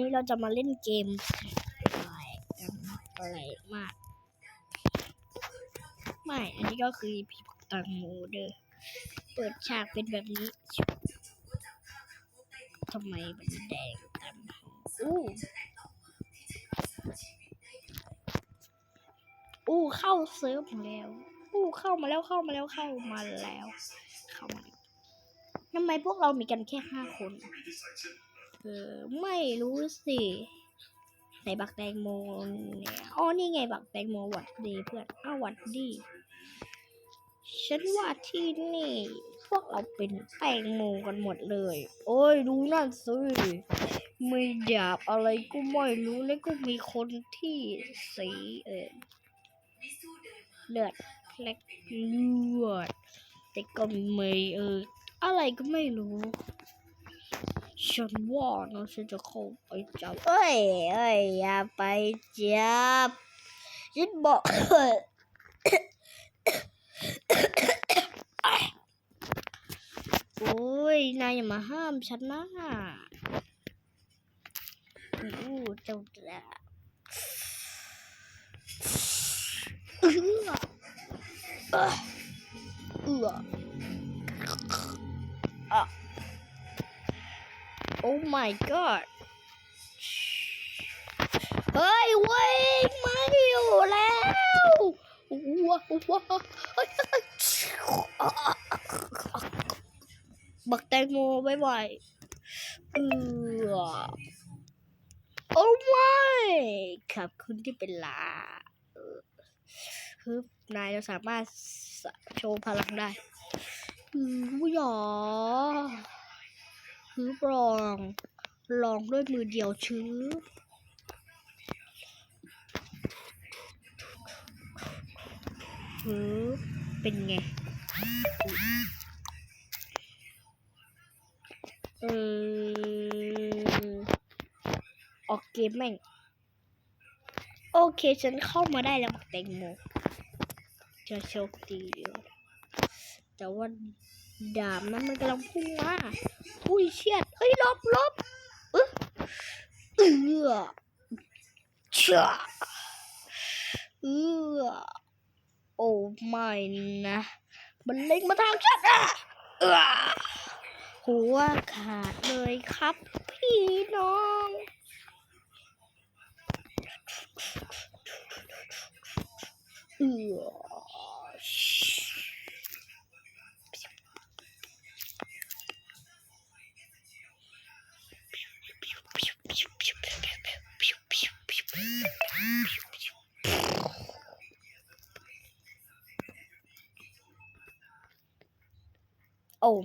นี่เราจะมาเล่นเกมอะไรอะไรมาก ไม่ อันนี้ก็คือพี่ตังโมเดอร์เปิดฉากเป็นแบบนี้ทำไมมันแดงต็มห้องอู้อู้เข้าเซิร์ฟมาแล้ว อู้เข้ามาแล้วเข้ามาแล้วเข้ามาแล้ว เข้ามาทำไมพวกเรามีกันแค่ห้าคน เออไม่รู้สิไหนบักแตงโมเนี่ยอ๋อนี่ไงบักแตงโมหวัดดีเพื่อนอ้าวหวัดดีฉันว่าที่นี่ พวกเราเป็นแตงโมกันหมดเลย โอ้ยดูนั่นสิมีดาบอะไรก็ไม่รู้แล้วก็มีคนที่สีเออเลือดเล็กเลือดแต่ก็มีเอออะไรก็ไม่รู้ ฉันว่านะฉันจะเข้าไปจับเอ้ยเอ้ยอย่าไปจับฉันบอกโอ้ยนายอย่ามาห้ามฉันนะอู้เจ้าแล้เออเออ โอ้ my god เฮ้ยเว้ยไม่อยู่แล้วว้าวบักแตงโมไว้ไว้เออโอ้ไม่ขอบคุณที่เป็นลาฮึบนายเราสามารถโชว์พลังได้อือหยอ ฮึบลอง ลองด้วยมือเดียวชื้อฮึบเป็นไง เออ ออกเกมแม่ง โอเค ฉันเข้ามาได้แล้วแตงโม จะโชคดีอยู่แต่ว่าดาบนั้นมันกำลังพุ่งมา อุ้ยเชียดเฮ้ยลบลบเออเออเชื่อเออโอ้ไม่นะ มันเล็งมาทางฉันอะเออหัวขาดเลยครับ พี่น้องเออ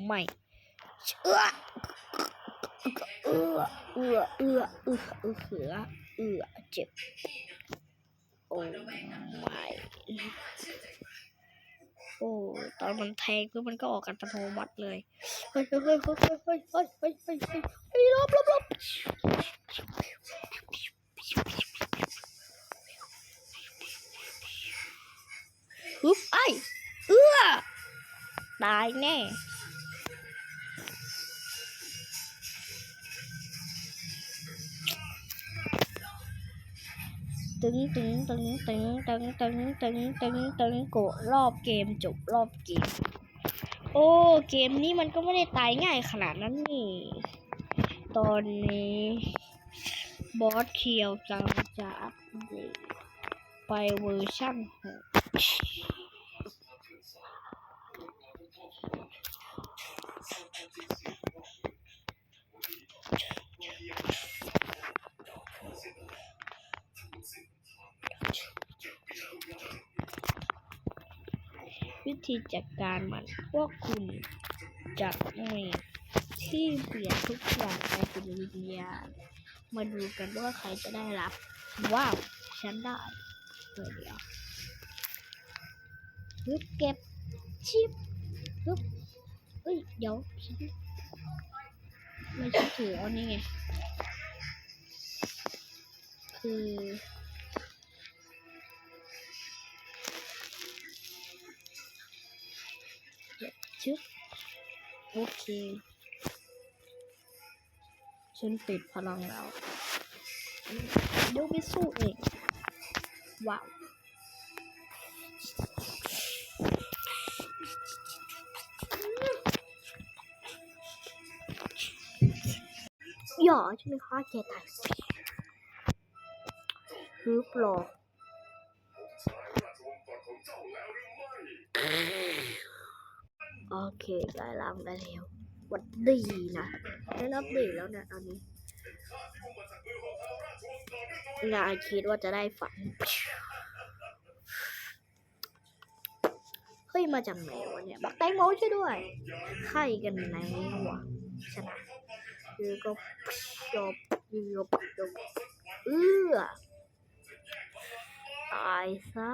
ไม่เอื้อเอือเอือเอือเอือเอือเอือเอือเจ็บโอ้ไม่โอ้ตอนมันแทงปุ๊บมันก็ออกอัตโนมัติเลยเฮ้ยเฮ้ยเฮ้ยเฮ้ยเฮ้ยเฮ้ยเฮ้ยเฮ้ยเฮ้ยเฮ้ยลบลบลบฮึบไอเอื้อตายแน่ ตึงตึงตึงตึงตึงตึงตึงตึงตึงโกรอบเกมจบรอบเกม โอ้เกมนี้มันก็ไม่ได้ตายง่ายขนาดนั้นนี่ ตอนนี้บอสเคียวจังจะอัปเดตไปเวอร์ชั่น6 ธีจัดการมันพวกคุณจะมีที่เปลี่ยนทุกอย่างไปเป็นวิญญาณมาดูกันว่าใครจะได้รับ ว้าว ฉันได้เดี๋ยวเดี๋ยวฮึบเก็บชิปฮึบเอ้ย เดี๋ยวฉันไม่ใช่ถือเอานี่ไง คือ ชึบโอเค ฉันติดพลังแล้วเดี๋ยวไปสู้เองว้าวหยอใช่ไหมคะแกตายฮึบหลอก โอเคได้ล้างได้แล้วหวัดดีนะได้รับดีแล้วนี่ยตอนนี้นาคิดว่าจะได้ฝัน เฮ้ย มาจากไหนวะเนี่ย บักแตงโมช่วยด้วยไข่กันไหนวะชนะคือก็จบยืบจบเอื้อตายซะ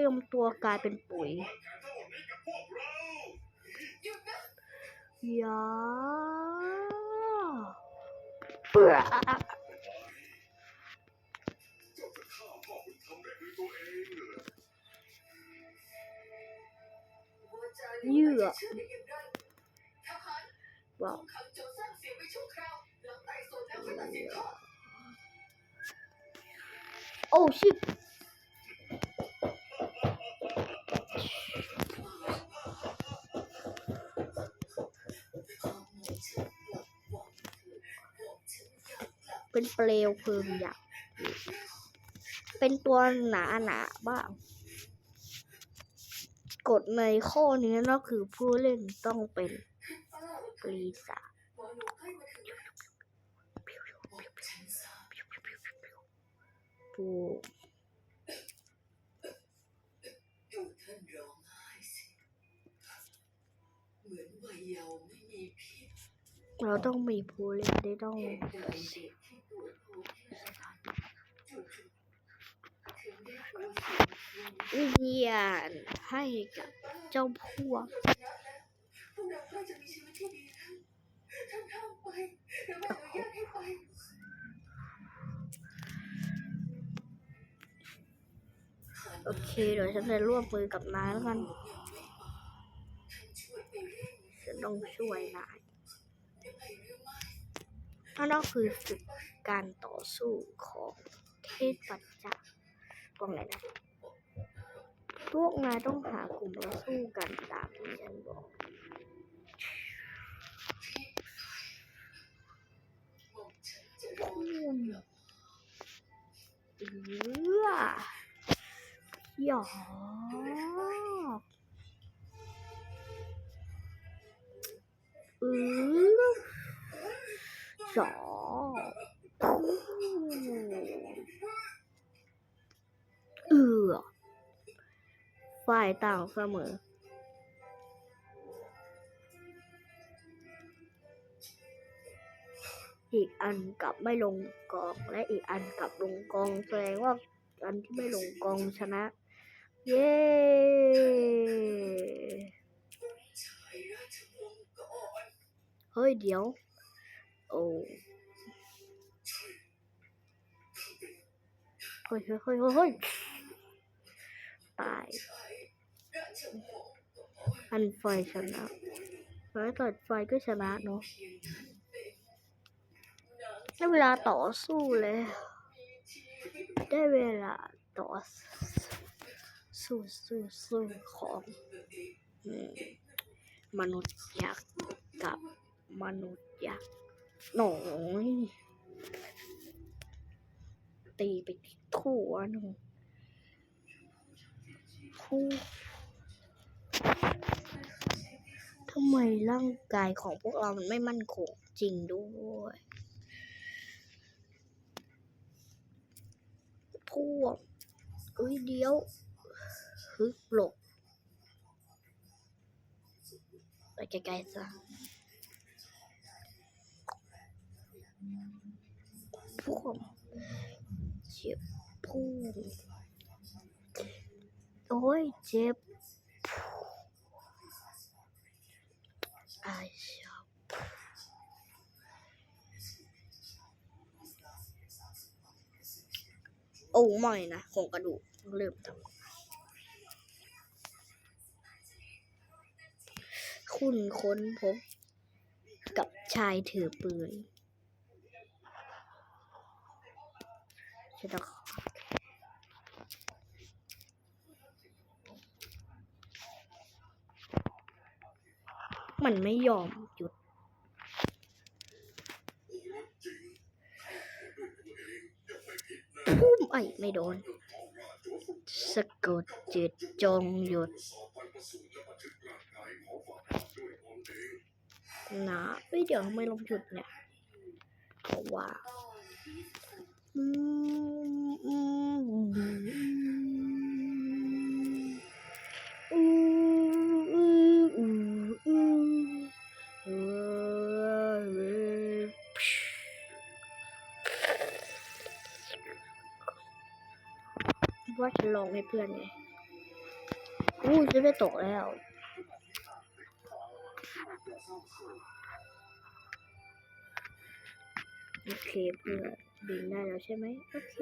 ตรียมตัวกลายเป็นปุ๋ยยาเปื่อเยื่อว้าวโอ้ชิบ เป็นเปลวเพลิงอย่างเป็นตัวหนาหนาบ้าง กฎในข้อนี้ก็คือผู้เล่นต้องเป็นปีศาจผู้ดูท่านร้องไห้สิเหมือนวัยเยาว์ไม่มีพิษเราต้องมีผู้เล่นได้ต้อง วเสียงวิญญาณเยียนให้กับเจ้าพวกโอเคเดี๋ยวฉันจะร่วมมือกับนายแล้วกันฉันต้องช่วยนายนั่นก็คือฝึกการต่อสู้ของ เทพปัจจาตรงไหนนะ พวกนายต้องหากลุ่มแล้วสู้กันตามที่ฉันบอกหม่อมฉันจะรอกเอื้อหยอกอือสอง เอือฝ่ายต่างเสมอ อีกอันกลับไม่ลงกอง และอีกอันกลับลงกองแสดงว่าอันที่ไม่ลงกองชนะ เย้เฮ้ยเดี๋ยว โอ้เฮ้ยเฮ้ยเฮ้ย ตายอันไฟชนะแล้วตัดไฟก็ชนะเนาะได้เวลาต่อสู้แล้วมีชีวิตได้เวลาต่อสู้สู้สู้ของมมนุษย์ยักษ์กับมนุษย์ยักษ์หน่อยตีไปทั่วหนึ่ง คู่ทำไมร่างกายของพวกเรามันไม่มั่นคงจริงด้วย พวกเอ้ยเดียวฮึบหลบไปไกลๆซะพวกเจ็บพูโอ้ยเจ็บไอชอบโอ้ไม่นะของกระดูกเริ่มทำคุณค้นพบกับชายถือปืนฉันจะขอ มันไม่ยอมหยุด พุ่มไอไม่โดน สะกดจิตจงหยุดนะเฮ้ยเดี๋ยวทำไมลงหยุดเนี่ยเพราะว่าอืมอืมอืมอืม ว่าจะลองให้เพื่อนไงอู้จะได้ตกแล้ว โอเคเพื่อนบินได้แล้วใช่ไหมโอเค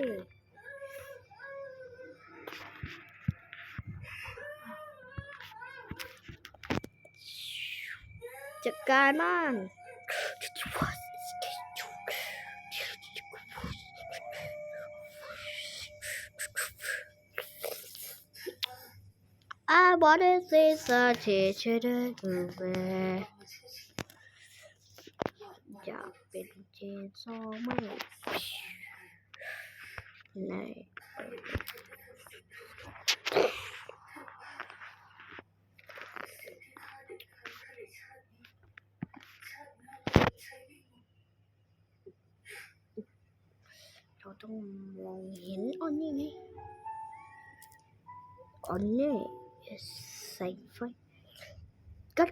จัดการมันอาบอดเซซาเชเชเดกูเวอยากเป็นเจนซอไม่ในเรา ต้องมองเห็นอ๋อนี่ไงอ๋อนี่ใส่ไฟกัด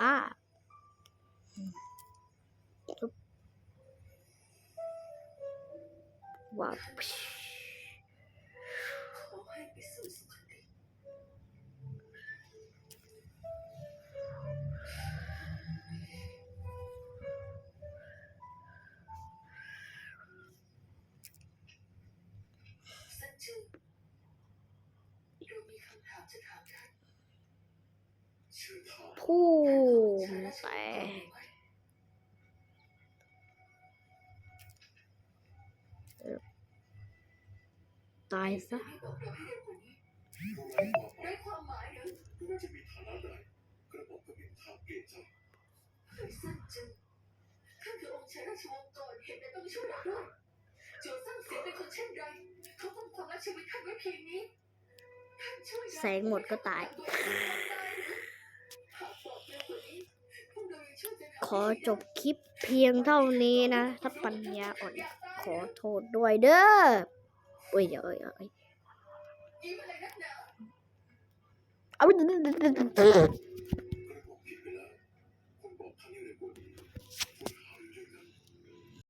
อ่าปึ๊บว้าว ระบอกก็เป็นทางเกณฑ์ใจเฮ้ยสันจือท่านคือองค์ชายราชวงศ์ก่อนเหตุใดต้องช่วยเราด้วยโจวซั่งเสียเป็นคนเช่นไรเขาต้องความรักชีวิตท่านไว้เพียงนี้ แสงหมดก็ตาย ขอจบคลิปเพียงเท่านี้นะถ้าปัญญาอ่อน ขอโทษด้วยเด้อโอ้ยเดี๋ยวเอ้ยเอ้ยเอา